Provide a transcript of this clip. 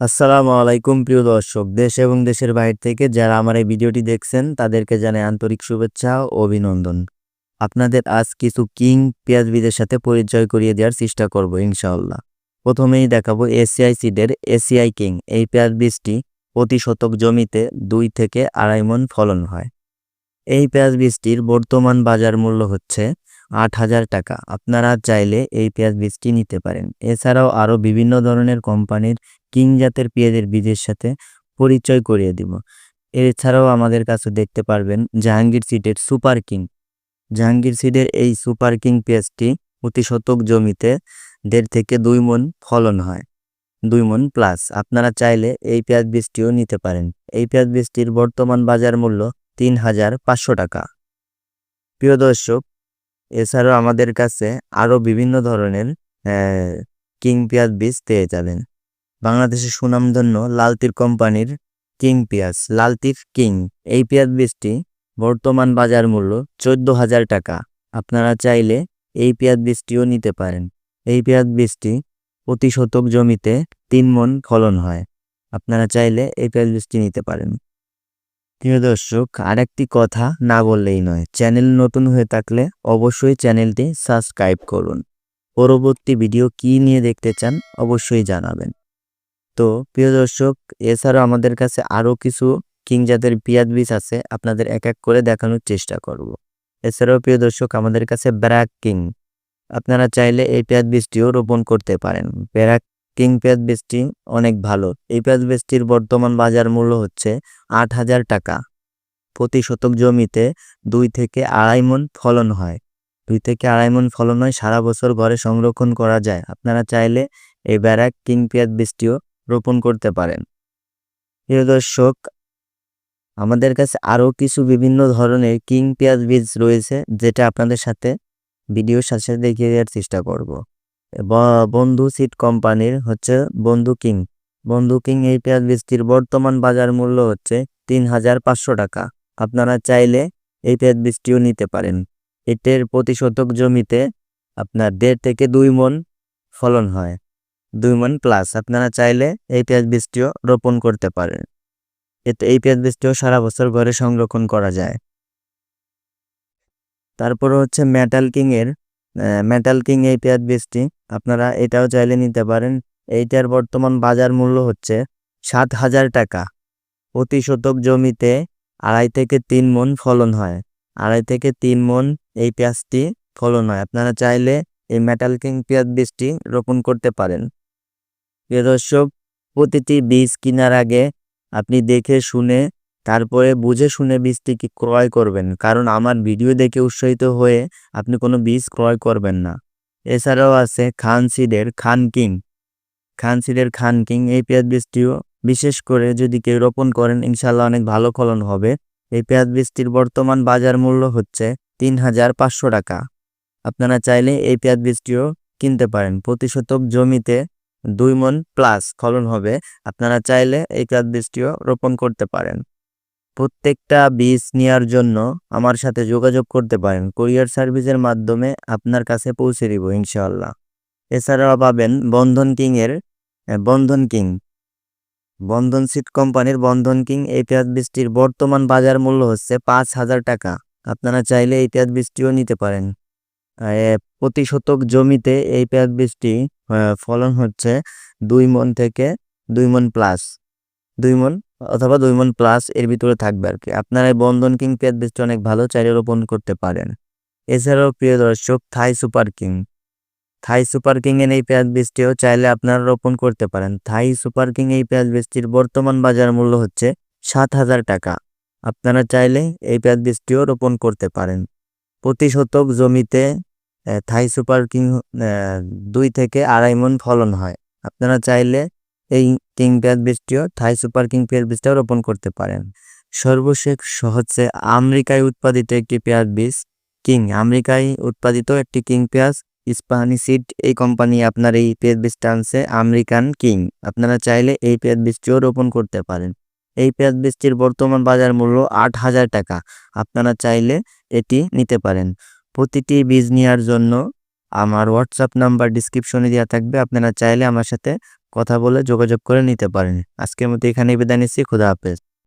আসসালামু আলাইকুম প্রিয় দর্শক, দেশ এবং দেশের বাইরে থেকে যারা আমার এই ভিডিওটি দেখছেন, তাদেরকে জানাই আন্তরিক শুভেচ্ছা ও অভিনন্দন। আপনাদের আজ কিছু কিং পেঁয়াজ বীজের সাথে পরিচয় করিয়ে দেওয়ার চেষ্টা করব, ইনশাআল্লাহ। প্রথমেই দেখাবো এসিআই সিডের এসিআই কিং। এই পেঁয়াজ বীজটি প্রতি শতক জমিতে দুই থেকে আড়াই মন ফলন হয়। এই পেঁয়াজ বীজটির বর্তমান বাজার মূল্য হচ্ছে আট হাজার টাকা। আপনারা চাইলে এই পেঁয়াজ বীজটি নিতে পারেন। এছাড়াও আরও বিভিন্ন ধরনের কোম্পানির কিং জাতের পেঁয়াজের বীজের সাথে পরিচয় করিয়ে দিব। এছাড়াও আমাদের কাছে দেখতে পারবেন জাহাঙ্গীর সিডের সুপার কিং। জাহাঙ্গীর সিডের এই সুপার কিং পেঁয়াজটি প্রতি শতক জমিতে দেড় থেকে দুই মন ফলন হয়, দুই মন প্লাস। আপনারা চাইলে এই পেঁয়াজ বীজটিও নিতে পারেন। এই পেঁয়াজ বীজটির বর্তমান বাজার মূল্য তিন হাজার পাঁচশো টাকা। প্রিয় দর্শক, এছাড়াও আমাদের কাছে আরও বিভিন্ন ধরনের কিং পেঁয়াজ বীজ পেয়ে যাবেন। বাংলাদেশের সুনামধন্য লালতির কোম্পানির কিং পেঁয়াজ, লালতির কিং। এই পেঁয়াজ বীজটি বর্তমান বাজার মূল্য চোদ্দ হাজার টাকা। আপনারা চাইলে এই পেঁয়াজ বীজটিও নিতে পারেন। এই পেঁয়াজ বীজটি প্রতি শতক জমিতে তিন মন ফলন হয়। আপনারা চাইলে এই পেঁয়াজ বীজটি নিতে পারেন। প্রিয় দর্শক, আরেকটি কথা না বললেই নয়, চ্যানেল নতুন হয়ে থাকলে অবশ্যই চ্যানেলটি সাবস্ক্রাইব করুন। পরবর্তী ভিডিও কি নিয়ে দেখতে চান অবশ্যই জানাবেন। তো প্রিয় দর্শক, এছাড়াও আমাদের কাছে আরও কিছু কিং জাতের পেঁয়াজ বীজ আছে, আপনাদের এক এক করে দেখানোর চেষ্টা করব। এছাড়াও প্রিয় দর্শক, আমাদের কাছে ব্র্যাক কিং। আপনারা চাইলে এই পেঁয়াজ বীজটিও রোপণ করতে পারেন। ব্র্যাক কিং পেঁয়াজ বীজটি অনেক ভালো। এই পেঁয়াজ বীজটির বর্তমান বাজার মূল্য হচ্ছে আট হাজার টাকা। প্রতি শতক জমিতে দুই থেকে আড়াই মন ফলন হয়। দুই থেকে আড়াই মন ফলন হয়, সারা বছর ঘরে সংরক্ষণ করা যায়। আপনারা চাইলে এই ব্যারাক কিং পেঁয়াজ বীজটিও রোপণ করতে পারেন। প্রিয় দর্শক, আমাদের কাছে আরও কিছু বিভিন্ন ধরনের কিং পেঁয়াজ বীজ রয়েছে, যেটা আপনাদের সাথে ভিডিওর সাথে সাথে দেখিয়ে দেওয়ার চেষ্টা করব। বন্ধু সিড কোম্পানির হচ্ছে বন্ধু কিং। বন্ধু কিং এই পেঁয়াজ বীজটির বর্তমান বাজার মূল্য হচ্ছে তিন হাজার পাঁচশো টাকা। আপনারা চাইলে এই পেঁয়াজ বীজটিও নিতে পারেন। এটের প্রতি শতক জমিতে আপনার দেড় থেকে দুই মন ফলন হয়। দুই মন প্লাস আপনারা চাইলে এই পেঁয়াজ বীজটিও রোপণ করতে পারেন। এতে এই পেঁয়াজ বীজটিও সারা বছর ঘরে সংরক্ষণ করা যায়। তারপর হচ্ছে মেটাল কিংয়ের মেটাল কিং এই পেঁয়াজ বীজটি আপনারা এটাও চাইলে নিতে পারেন। এইটার বর্তমান বাজার মূল্য হচ্ছে সাত হাজার টাকা। প্রতি শতক জমিতে আড়াই থেকে তিন মন ফলন হয়। আড়াই থেকে তিন মন এই পেঁয়াজটি ফলন হয়। আপনারা চাইলে এই মেটাল কিং পেঁয়াজ বীজটি রোপণ করতে পারেন। প্রিয় দর্শক, প্রতিটি বীজ কেনার আগে আপনি দেখে শুনে, তারপরে বুঝে শুনে বীজটি কি ক্রয় করবেন। কারণ আমার ভিডিও দেখে উৎসাহিত হয়ে আপনি কোনো বীজ ক্রয় করবেন না। এছাড়াও আছে খান সিডের খান কিং। খান সিডের খান কিং এই পেঁয়াজ বীজটিও বিশেষ করে যদি কেউ রোপণ করেন ইনশাল্লাহ অনেক ভালো ফলন হবে। এই পেঁয়াজ বীজটির বর্তমান বাজার মূল্য হচ্ছে তিন হাজার পাঁচশো টাকা। আপনারা চাইলে এই পেঁয়াজ বীজটিও কিনতে পারেন। প্রতি শতক জমিতে দুই মন প্লাস ফলন হবে, আপনারা চাইলে এই পেঁয়াজ বীজটিও রোপণ করতে পারেন। প্রত্যেকটা বীজ নেওয়ার জন্য আমার সাথে যোগাযোগ করতে পারেন। কুরিয়ার সার্ভিসের মাধ্যমে আপনার কাছে পৌঁছে দিব, ইনশাআল্লাহ। এছাড়াও পাবেন বন্ধন কিংয়ের বন্ধন কিং। বন্ধন সিট কোম্পানির বন্ধন কিং, এই পেঁয়াজ বীজটির বর্তমান বাজার মূল্য হচ্ছে পাঁচ হাজার টাকা। আপনারা চাইলে এই পেঁয়াজ বীজটিও নিতে পারেন। প্রতি শতক জমিতে এই পেঁয়াজ বীজটি ফলন হচ্ছে দুই মন থেকে দুই মন প্লাস দুই মন অথবা দুই মন প্লাস এর ভিতরে থাকবে আর কি। আপনারা বন্ধন কিং পেঁয়াজ বীজটি অনেক ভালো চাইলে রোপণ করতে পারেন। এছাড়াও প্রিয় দর্শক, Thai super king. Thai super king এর এই পেঁয়াজ বীজটিও চাইলে আপনারা রোপণ করতে পারেন। থাই সুপার কিং এই পেঁয়াজ বীজটির বর্তমান বাজার মূল্য হচ্ছে সাত হাজার টাকা। আপনারা চাইলে এই পেঁয়াজ বীজটিও রোপণ করতে পারেন। প্রতি শতক জমিতে থাই সুপার কিং দুই থেকে আড়াই মন ফলন হয়। আপনারা চাইলে এই কিং পেঁয়াজ বীজটিও থাই সুপার কিং পেঁয়াজ বীজটাও রোপণ করতে পারেন। সর্বশেষ হচ্ছে আমেরিকায় উৎপাদিত একটি পেঁয়াজ বীজ কিং। আমেরিকায় উৎপাদিত একটি কিং পেঁয়াজ ইস্পাহানি সিড এই কোম্পানি আপনার এই পেঁয়াজ বীজটা আনছে আমেরিকান কিং। আপনারা চাইলে এই পেঁয়াজ বীজটিও রোপণ করতে পারেন। এই পেঁয়াজ বীজটির বর্তমান বাজার মূল্য আট হাজার টাকা। আপনারা চাইলে এটি নিতে পারেন। প্রতিটি বীজ নেওয়ার জন্য আমার হোয়াটসঅ্যাপ নাম্বার ডিসক্রিপশনে দেওয়া থাকবে। আপনারা চাইলে আমার সাথে কথা বলে যোগাযোগ করে নিতে পারেন। আজকের মতো এখানে বিদায় নিচ্ছি। খুদা হাফেজ।